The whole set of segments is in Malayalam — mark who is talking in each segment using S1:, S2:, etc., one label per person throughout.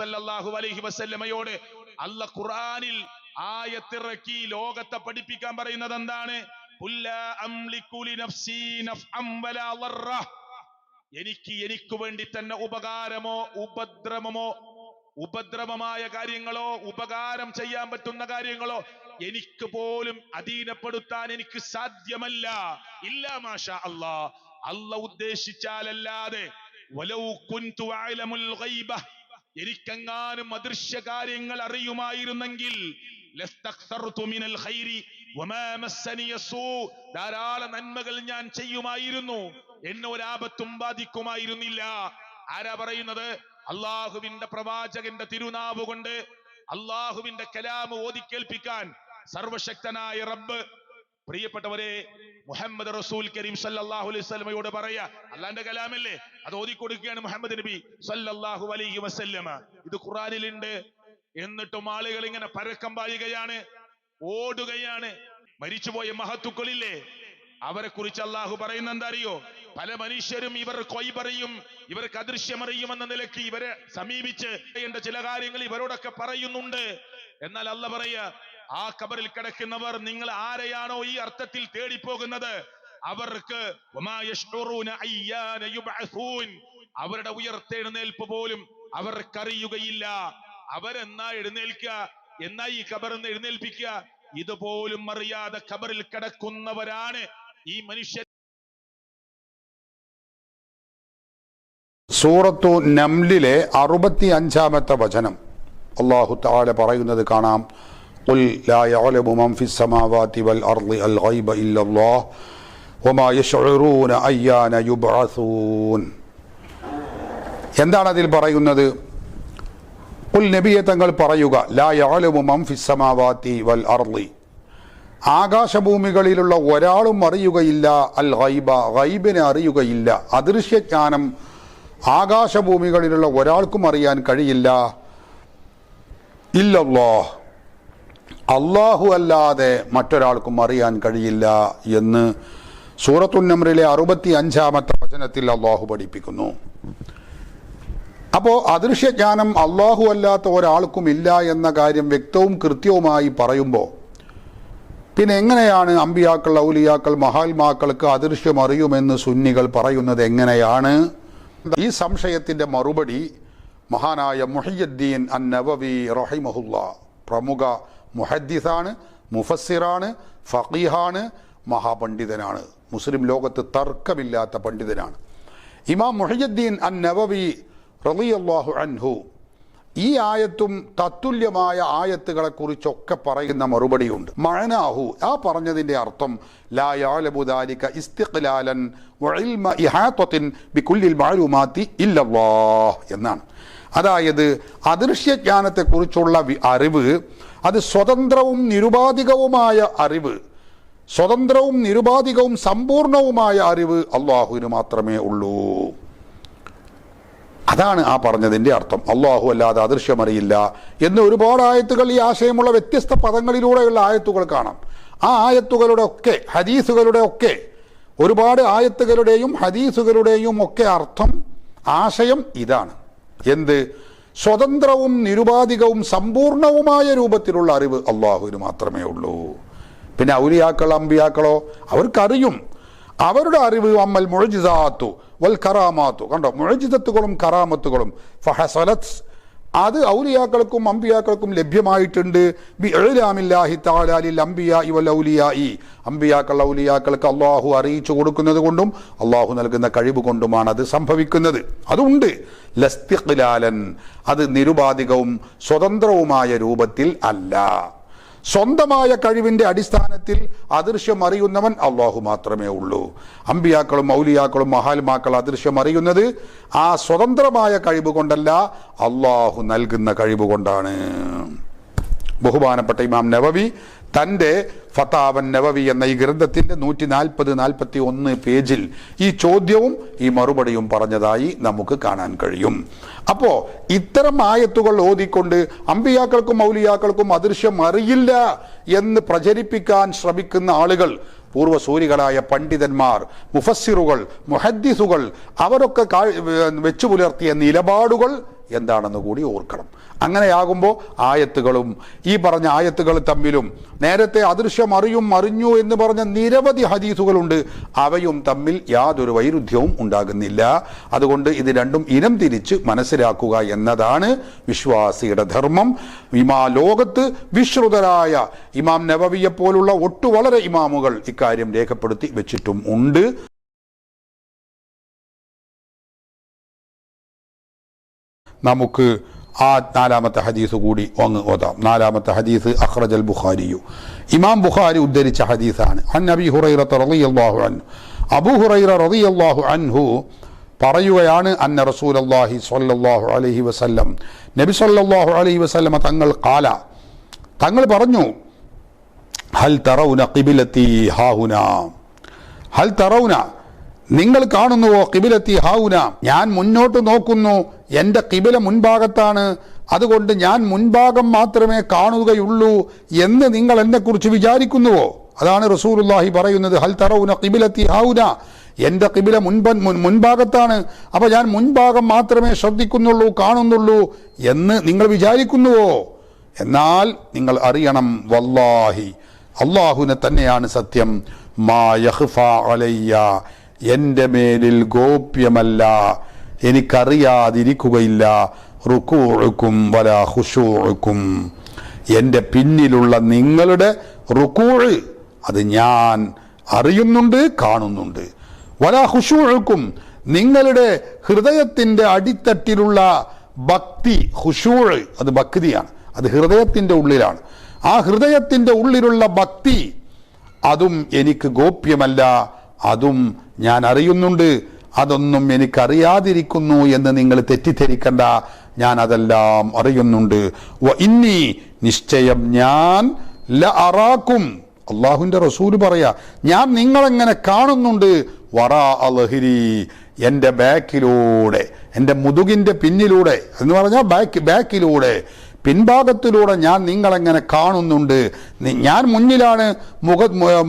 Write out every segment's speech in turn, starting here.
S1: സല്ലല്ലാഹു അലൈഹി വസല്ലമയോട് അല്ല ഖുർആനിൽ ആയത്തിറക്കി ലോകത്തെ പഠിപ്പിക്കാൻ പറയുന്നത് എന്താണ് എനിക്ക് എനിക്ക് വേണ്ടി തന്നെ ഉപകാരമോ ഉപദ്രവമോ ഉപദ്രവമായ കാര്യങ്ങളോ ഉപകാരം ചെയ്യാൻ പറ്റുന്ന കാര്യങ്ങളോ എനിക്ക് പോലും അധീനപ്പെടുത്താൻ എനിക്ക് സാധ്യമല്ല ഇല്ല മാഷ അല്ലാ അല്ല ഉദ്ദേശിച്ചാലല്ലാതെ വലൗ കുൻതു അലമുൽ ഗൈബ എനിക്കെങ്ങാനും അദൃശ്യ കാര്യങ്ങൾ അറിയുമായിരുന്നെങ്കിൽ ധാരാളം നന്മകൾ ഞാൻ ചെയ്യുമായിരുന്നു എന്നെ ഒരാപത്തും ബാധിക്കുമായിരുന്നില്ല ആരാ പറയുന്നത് അള്ളാഹുവിന്റെ പ്രവാചകന്റെ തിരുനാവ് കൊണ്ട് അള്ളാഹുവിന്റെ കലാമ് ഓതിക്കേൽപ്പിക്കാൻ സർവശക്തനായ റബ്ബ് പ്രിയപ്പെട്ടവരെ മുഹമ്മദ് റസൂൽ കരീം സല്ലാഹു അലൈഹി വസല്ലമയോട് പറയാ അല്ലാന്റെ കലാമല്ലേ അത് ഓതിക്കൊടുക്കുകയാണ് മുഹമ്മദ് നബി സല്ലാഹു അലൈഹി വസല്ലമ ഇത് ഖുറാനിലുണ്ട് എന്നിട്ടും ആളുകൾ ഇങ്ങനെ പരക്കം പായുകയാണ് ഓടുകയാണ് മരിച്ചുപോയ മഹത്തുക്കളില്ലേ അവരെ കുറിച്ച് അള്ളാഹു പറയുന്ന എന്താ അറിയോ പല മനുഷ്യരും ഇവർ കൊയ്പറിയും ഇവർക്ക് എന്ന നിലയ്ക്ക് ഇവരെ സമീപിച്ച് ചില കാര്യങ്ങൾ ഇവരോടൊക്കെ പറയുന്നുണ്ട് എന്നാൽ അല്ല പറയുക ആ കബറിൽ കിടക്കുന്നവർ നിങ്ങൾ ആരെയാണോ ഈ അർത്ഥത്തിൽ തേടിപ്പോകുന്നത് അവർക്ക് അവരുടെ ഉയർത്തെഴുന്നേൽപ്പ് പോലും അവർക്കറിയുകയില്ല അവരെന്നാ എഴുന്നേൽക്കുക എന്നാ ഈ കബറിന്ന് എഴുന്നേൽപ്പിക്കുക ഇതുപോലും അറിയാതെ കബറിൽ കിടക്കുന്നവരാണ് ഈ മനുഷ്യൻ
S2: സൂറത്തു നംലിലെ അറുപത്തി അഞ്ചാമത്തെ വചനം അള്ളാഹു താല പറയുന്നത് കാണാം قل لا يعلم من في السماوات والأرض الغيب إلا الله وما يشعرون أيان يبعثون എന്താണ് അതിൽ പറയുന്നത് ഉൽ നബിയെ തങ്ങൾ പറയുക ലാ യാളുമു മം ഫിസ്സമാവാത്തി വൽ അർളി ആകാശഭൂമികളിലുള്ള ഒരാളും അറിയുകയില്ല അൽ ഹൈബ ഹൈബിനെ അറിയുകയില്ല അദൃശ്യജ്ഞാനം ആകാശഭൂമികളിലുള്ള ഒരാൾക്കും അറിയാൻ കഴിയില്ല ഇല്ലല്ലോ അള്ളാഹു അല്ലാതെ മറ്റൊരാൾക്കും അറിയാൻ കഴിയില്ല എന്ന് സൂറത്തുന്നമ്രിലെ അറുപത്തി അഞ്ചാമത്തെ വചനത്തിൽ അള്ളാഹു പഠിപ്പിക്കുന്നു അപ്പോൾ അദൃശ്യജ്ഞാനം അള്ളാഹു അല്ലാത്ത ഒരാൾക്കും ഇല്ല എന്ന കാര്യം വ്യക്തവും കൃത്യവുമായി പറയുമ്പോൾ പിന്നെ എങ്ങനെയാണ് അമ്പിയാക്കൾ ഔലിയാക്കൾ മഹാത്മാക്കൾക്ക് അദൃശ്യം അറിയുമെന്ന് സുന്നികൾ പറയുന്നത് എങ്ങനെയാണ് ഈ സംശയത്തിൻ്റെ മറുപടി മഹാനായ മുഹയ്യുദ്ദീൻ അൻ നവവി റഹിമഹുല്ല പ്രമുഖ മുഹദ്ദിസാണ് മുഫസ്സിറാണ് ഫഖീഹാണ് മഹാപണ്ഡിതനാണ് മുസ്ലിം ലോകത്ത് തർക്കമില്ലാത്ത പണ്ഡിതനാണ് ഇമാം മുഹജദ്ദീൻ അൻ നവവി റളിയല്ലാഹു അൻഹു ഈ ആയത്തും തത്തുല്യമായ ആയത്തുകളെ കുറിച്ചൊക്കെ പറയുന്ന മറുപടിയുണ്ട് മഴനാഹു ആ പറഞ്ഞതിൻ്റെ അർത്ഥം ലായാലബുദാലിക ഇസ്തിഖ്ലാലൻ ബിക്കുല്ലിൽ മാരുമാത്തി ഇല്ലല്ലാഹ് എന്നാണ് അതായത് അദൃശ്യജ്ഞാനത്തെക്കുറിച്ചുള്ള അറിവ് അത് സ്വതന്ത്രവും നിരുപാധികവുമായ അറിവ് സ്വതന്ത്രവും നിരുപാധികവും സമ്പൂർണവുമായ അറിവ് അള്ളാഹുവിന് മാത്രമേ ഉള്ളൂ അതാണ് ആ പറഞ്ഞതിൻ്റെ അർത്ഥം അള്ളാഹു അല്ലാതെ അദൃശ്യമറിയില്ല എന്ന് ഒരുപാട് ആയത്തുകൾ ഈ ആശയമുള്ള വ്യത്യസ്ത പദങ്ങളിലൂടെയുള്ള ആയത്തുകൾ കാണാം ആ ആയത്തുകളുടെ ഒക്കെ ഹദീസുകളുടെ ഒക്കെ ഒരുപാട് ആയത്തുകളുടെയും ഹദീസുകളുടെയും ഒക്കെ അർത്ഥം ആശയം ഇതാണ് എന്ത് സ്വതന്ത്രവും നിരുപാധികവും സമ്പൂർണവുമായ രൂപത്തിലുള്ള അറിവ് അള്ളാഹുവിന് മാത്രമേ ഉള്ളൂ പിന്നെ ഔലിയാക്കൾ അമ്പിയാക്കളോ അവർക്കറിയും അവരുടെ അറിവ് അമ്മൽ മുഴജിതാത്തു വൽ കറാമാത്തു കണ്ടോ മുഴജിതത്തുകളും കറാമത്തുകളും ഫഹസലത്ത് അത് ഔലിയാക്കൾക്കും അമ്പിയാക്കൾക്കും ലഭ്യമായിട്ടുണ്ട് ബി എഴുരാമില്ലാഹി താലാലിൽ അമ്പിയ ഇവൽ ഔലിയായി അമ്പിയാക്കൾ ഔലിയാക്കൾക്ക് അള്ളാഹു അറിയിച്ചു കൊടുക്കുന്നത് കൊണ്ടും അള്ളാഹു നൽകുന്ന കഴിവ് കൊണ്ടുമാണ് അത് സംഭവിക്കുന്നത് അതുണ്ട് ലസ്തിഖ്ലാലൻ അത് നിരുപാധികവും സ്വതന്ത്രവുമായ രൂപത്തിൽ അല്ല സ്വന്തമായ കഴിവിൻ്റെ അടിസ്ഥാനത്തിൽ അദൃശ്യം അറിയുന്നവൻ അള്ളാഹു മാത്രമേ ഉള്ളൂ അമ്പിയാക്കളും മൗലിയാക്കളും മഹാൽമാക്കൾ അദൃശ്യം അറിയുന്നത് ആ സ്വതന്ത്രമായ കഴിവ് കൊണ്ടല്ല അള്ളാഹു നൽകുന്ന കഴിവ് കൊണ്ടാണ് ബഹുമാനപ്പെട്ട ഇമാം നവവി തൻ്റെ ഫതാവൻ നവവി എന്ന ഈ ഗ്രന്ഥത്തിൻ്റെ നൂറ്റി നാൽപ്പത് നാൽപ്പത്തി ഒന്ന് പേജിൽ ഈ ചോദ്യവും ഈ മറുപടിയും പറഞ്ഞതായി നമുക്ക് കാണാൻ കഴിയും അപ്പോൾ ഇത്തരം ആയത്തുകൾ ഓതിക്കൊണ്ട് അമ്പിയാക്കൾക്കും മൗലിയാക്കൾക്കും അദൃശ്യം അറിയില്ല എന്ന് പ്രചരിപ്പിക്കാൻ ശ്രമിക്കുന്ന ആളുകൾ പൂർവ്വസൂരികളായ പണ്ഡിതന്മാർ മുഫസ്സിറുകൾ മുഹദ്ദിസുകൾ അവരൊക്കെ വെച്ചു പുലർത്തിയ നിലപാടുകൾ എന്താണെന്ന് കൂടി ഓർക്കണം അങ്ങനെയാകുമ്പോൾ ആയത്തുകളും ഈ പറഞ്ഞ ആയത്തുകൾ തമ്മിലും നേരത്തെ അദൃശ്യം അറിയും അറിഞ്ഞു എന്ന് പറഞ്ഞ നിരവധി ഹദീസുകളുണ്ട് അവയും തമ്മിൽ യാതൊരു വൈരുദ്ധ്യവും ഉണ്ടാകുന്നില്ല അതുകൊണ്ട് ഇത് രണ്ടും ഇനം തിരിച്ച് മനസ്സിലാക്കുക എന്നതാണ് വിശ്വാസിയുടെ ധർമ്മം ഇമാ ലോകത്ത് വിശ്രുതരായ ഇമാം നവവിയെ പോലുള്ള ഒട്ടു വളരെ ഇമാമുകൾ ഇക്കാര്യം രേഖപ്പെടുത്തി വെച്ചിട്ടും ഉണ്ട് നമുക്ക് ആ നാലാമത്തെ ഹദീസ് കൂടി അങ്ങ് ഓതാം നാലാമത്തെ ഹദീസ് അഖ്റജൽ ബുഖാരിയു ഇമാം ബുഖാരി ഉദ്ധരിച്ച ഹദീസാണ് അൻ നബി ഹുറൈറ റളിയല്ലാഹു അൻഹു അബു ഹുറൈറ റളിയല്ലാഹു അൻഹു പറയുകയാണ് അന്ന റസൂൽ അള്ളാഹി സൊല്ലാഹു അലഹി വസല്ലം നബി സൊല്ലാഹു അലഹി വസല്ലമ തങ്ങൾ കാല തങ്ങൾ പറഞ്ഞു ഹൽ തറൗന കിബിലത്തി ഹാഹുന ഹൽ തറൗന നിങ്ങൾ കാണുന്നുവോ കിബിലത്തി ഹാവുന ഞാൻ മുന്നോട്ട് നോക്കുന്നു എൻ്റെ കിബില മുൻഭാഗത്താണ് അതുകൊണ്ട് ഞാൻ മുൻഭാഗം മാത്രമേ കാണുകയുള്ളൂ എന്ന് നിങ്ങൾ എന്നെക്കുറിച്ച് വിചാരിക്കുന്നുവോ അതാണ് റസൂലുല്ലാഹി പറയുന്നത് ഹൽ തറവുന കിബിലത്തി ഹാവുന എൻ്റെ കിബില മുൻ മുൻഭാഗത്താണ് അപ്പോൾ ഞാൻ മുൻഭാഗം മാത്രമേ ശ്രദ്ധിക്കുന്നുള്ളൂ കാണുന്നുള്ളൂ എന്ന് നിങ്ങൾ വിചാരിക്കുന്നുവോ എന്നാൽ നിങ്ങൾ അറിയണം വല്ലാഹി അള്ളാഹുവിനെ തന്നെയാണ് സത്യം മാ യഹ്ഫ അലയ്യ എൻ്റെ മേലിൽ ഗോപ്യമല്ല എനിക്കറിയാതിരിക്കുകയില്ല റുക്കൂഴുക്കും വല ഹുഷൂഴുക്കും എൻ്റെ പിന്നിലുള്ള നിങ്ങളുടെ റുക്കൂഴ് അത് ഞാൻ അറിയുന്നുണ്ട് കാണുന്നുണ്ട് വല ഹുഷൂഴുക്കും നിങ്ങളുടെ ഹൃദയത്തിൻ്റെ അടിത്തട്ടിലുള്ള ഭക്തി ഹുഷൂഴ് അത് ഭക്തിയാണ് അത് ഹൃദയത്തിൻ്റെ ഉള്ളിലാണ് ആ ഹൃദയത്തിൻ്റെ ഉള്ളിലുള്ള ഭക്തി അതും എനിക്ക് ഗോപ്യമല്ല അതും ഞാൻ അറിയുന്നുണ്ട് അതൊന്നും എനിക്കറിയാതിരിക്കുന്നു എന്ന് നിങ്ങൾ തെറ്റിദ്ധരിക്കണ്ട ഞാൻ അതെല്ലാം അറിയുന്നുണ്ട് ഇന്നി നിശ്ചയം ഞാൻ ല അറാക്കും അള്ളാഹുവിൻ്റെ റസൂല് പറയാ ഞാൻ നിങ്ങളെങ്ങനെ കാണുന്നുണ്ട് വറ അലഹിരി എൻ്റെ ബാക്കിലൂടെ എൻ്റെ മുതുകിൻ്റെ പിന്നിലൂടെ എന്ന് പറഞ്ഞാൽ ബാക്ക് ബാക്കിലൂടെ പിൻഭാഗത്തിലൂടെ ഞാൻ നിങ്ങളെങ്ങനെ കാണുന്നുണ്ട് ഞാൻ മുന്നിലാണ് മുഖ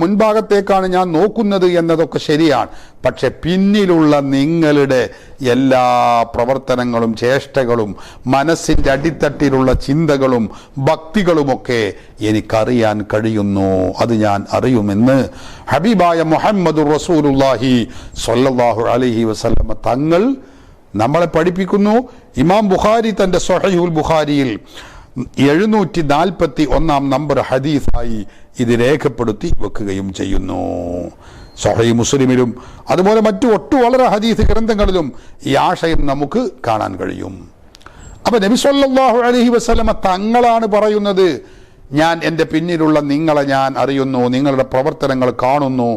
S2: മുൻഭാഗത്തേക്കാണ് ഞാൻ നോക്കുന്നത് എന്നതൊക്കെ ശരിയാണ് പക്ഷെ പിന്നിലുള്ള നിങ്ങളുടെ എല്ലാ പ്രവർത്തനങ്ങളും ചേഷ്ടകളും മനസ്സിൻ്റെ അടിത്തട്ടിലുള്ള ചിന്തകളും ഭക്തികളുമൊക്കെ എനിക്കറിയാൻ കഴിയുന്നു അത് ഞാൻ അറിയുമെന്ന് ഹബീബായ മുഹമ്മദ് റസൂലുല്ലാഹി സൊല്ലാഹു അലഹി വസല്ലമ തങ്ങൾ നമ്മളെ പഠിപ്പിക്കുന്നു ഇമാം ബുഖാരി തൻ്റെ സൊഹൈഹുൽ ബുഖാരിയിൽ എഴുന്നൂറ്റി നാൽപ്പത്തി ഒന്നാം നമ്പർ ഹദീസായി ഇത് രേഖപ്പെടുത്തി വെക്കുകയും ചെയ്യുന്നു സൊഹൈ മുസ്ലിമിലും അതുപോലെ മറ്റു ഒട്ടു വളരെ ഹദീസ് ഗ്രന്ഥങ്ങളിലും ഈ ആശയം നമുക്ക് കാണാൻ കഴിയും അപ്പം നബി സല്ലാഹു അലഹി വസ്ലമ തങ്ങളാണ് പറയുന്നത് ഞാൻ എൻ്റെ പിന്നിലുള്ള നിങ്ങളെ ഞാൻ അറിയുന്നു നിങ്ങളുടെ പ്രവർത്തനങ്ങൾ കാണുന്നു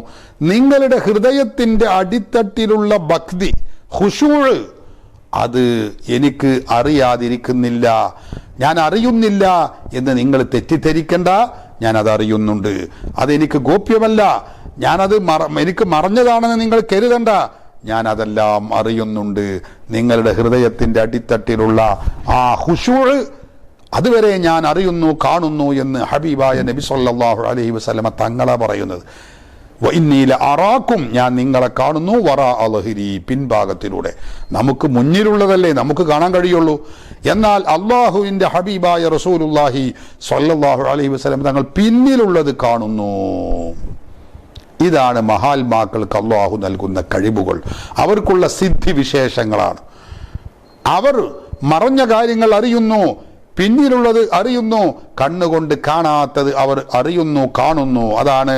S2: നിങ്ങളുടെ ഹൃദയത്തിൻ്റെ അടിത്തട്ടിലുള്ള ഭക്തി ഹുഷൂഴ് അത് എനിക്ക് അറിയാതിരിക്കുന്നില്ല ഞാൻ അറിയുന്നില്ല എന്ന് നിങ്ങൾ തെറ്റിദ്ധരിക്കേണ്ട ഞാൻ അത് അറിയുന്നുണ്ട് അതെനിക്ക് ഗോപ്യമല്ല ഞാനത് മറ എനിക്ക് മറഞ്ഞതാണെന്ന് നിങ്ങൾ കരുതണ്ട ഞാൻ അതെല്ലാം അറിയുന്നുണ്ട് നിങ്ങളുടെ ഹൃദയത്തിൻ്റെ അടിത്തട്ടിലുള്ള ആ ഹുഷൂർ അതുവരെ ഞാൻ അറിയുന്നു കാണുന്നു എന്ന് ഹബീബായ നബി സല്ലാഹു അലൈഹി വസ്ലമ തങ്ങളാ പറയുന്നത് വൈന്നീല അറാക്കും ഞാൻ നിങ്ങളെ കാണുന്നു വറ അലഹിരി പിൻഭാഗത്തിലൂടെ നമുക്ക് മുന്നിലുള്ളതല്ലേ നമുക്ക് കാണാൻ കഴിയുള്ളൂ എന്നാൽ അള്ളാഹുവിൻ്റെ ഹബീബായ റസൂലുല്ലാഹി സല്ലാഹു അലൈഹി വസ്ലം തങ്ങൾ പിന്നിലുള്ളത് കാണുന്നു ഇതാണ് മഹാത്മാക്കൾക്ക് അള്ളാഹു നൽകുന്ന കഴിവുകൾ അവർക്കുള്ള സിദ്ധി വിശേഷങ്ങളാണ് അവർ മറഞ്ഞ കാര്യങ്ങൾ അറിയുന്നു പിന്നിലുള്ളത് അറിയുന്നു കണ്ണുകൊണ്ട് കാണാത്തത് അവർ അറിയുന്നു കാണുന്നു അതാണ്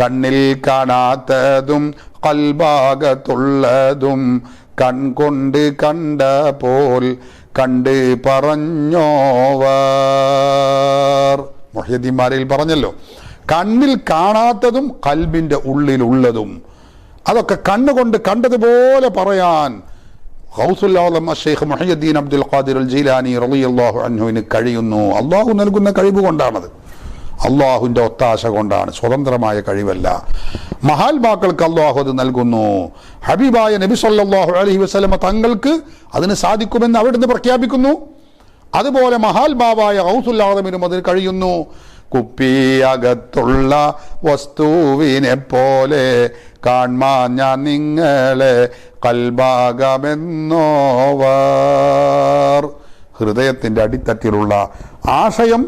S2: കണ്ണിൽ കാണാത്തതും കൽഭാഗത്തുള്ളതും കൺകൊണ്ട് കണ്ട പോൽ കണ്ട് പറഞ്ഞോവർ മൊഹ്യദ്ദീന്മാരിൽ പറഞ്ഞല്ലോ കണ്ണിൽ കാണാത്തതും കൽബിൻ്റെ ഉള്ളിലുള്ളതും അതൊക്കെ കണ്ണുകൊണ്ട് കണ്ടതുപോലെ പറയാൻ ഹൗസുല്ലാലം Sheikh Mohiuddin Abdul Qadir al Jilani റളിയല്ലാഹു അനുവിന് കഴിയുന്നു അള്ളാഹു നൽകുന്ന കഴിവ് കൊണ്ടാണത് അള്ളാഹുവിൻ്റെ ഒത്താശ കൊണ്ടാണ് സ്വതന്ത്രമായ കഴിവല്ല മഹാത്മാക്കൾക്ക് അള്ളാഹു അത് നൽകുന്നു ഹബീബായ നബി സല്ലാഹു അലഹി വസ്ലമ തങ്ങൾക്ക് അതിന് സാധിക്കുമെന്ന് അവിടുന്ന് പ്രഖ്യാപിക്കുന്നു അതുപോലെ മഹാത്മാവായ ഔസുല്ലാദമിനും അതിന് കഴിയുന്നു അകത്തുള്ള വസ്തുവിനെ പോലെ കാൺമാ ഞാൻ നിങ്ങളെ കൽഭാഗമെന്നോവർ ഹൃദയത്തിൻ്റെ അടിത്തട്ടിലുള്ള ആശയം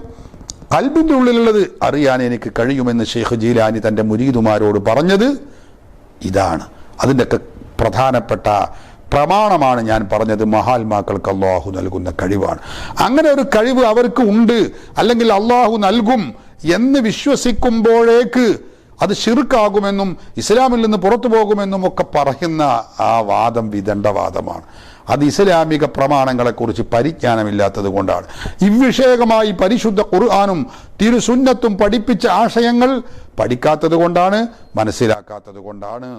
S2: കൽബിൻ്റെ ഉള്ളിലുള്ളത് അറിയാൻ എനിക്ക് കഴിയുമെന്ന് ഷെയ്ഖ് ജീലാനി തൻ്റെ മുരീദുമാരോട് പറഞ്ഞത് ഇതാണ് അതിൻ്റെയൊക്കെ പ്രധാനപ്പെട്ട പ്രമാണമാണ് ഞാൻ പറഞ്ഞത് മഹാത്മാക്കൾക്ക് അള്ളാഹു നൽകുന്ന കഴിവാണ് അങ്ങനെ ഒരു കഴിവ് അവർക്ക് ഉണ്ട് അല്ലെങ്കിൽ അള്ളാഹു നൽകും എന്ന് വിശ്വസിക്കുമ്പോഴേക്ക് അത് ഷിർക്കാകുമെന്നും ഇസ്ലാമിൽ നിന്ന് പുറത്തു പോകുമെന്നും ഒക്കെ പറയുന്ന ആ വാദം വിദണ്ഡവാദമാണ് അത് ഇസ്ലാമിക പ്രമാണങ്ങളെക്കുറിച്ച് പരിജ്ഞാനമില്ലാത്തത് കൊണ്ടാണ് ഇവിഷയകമായി പരിശുദ്ധ ഖുർആാനും തിരുസുന്നത്തും പഠിപ്പിച്ച ആശയങ്ങൾ പഠിക്കാത്തത് കൊണ്ടാണ് മനസ്സിലാക്കാത്തത് കൊണ്ടാണ്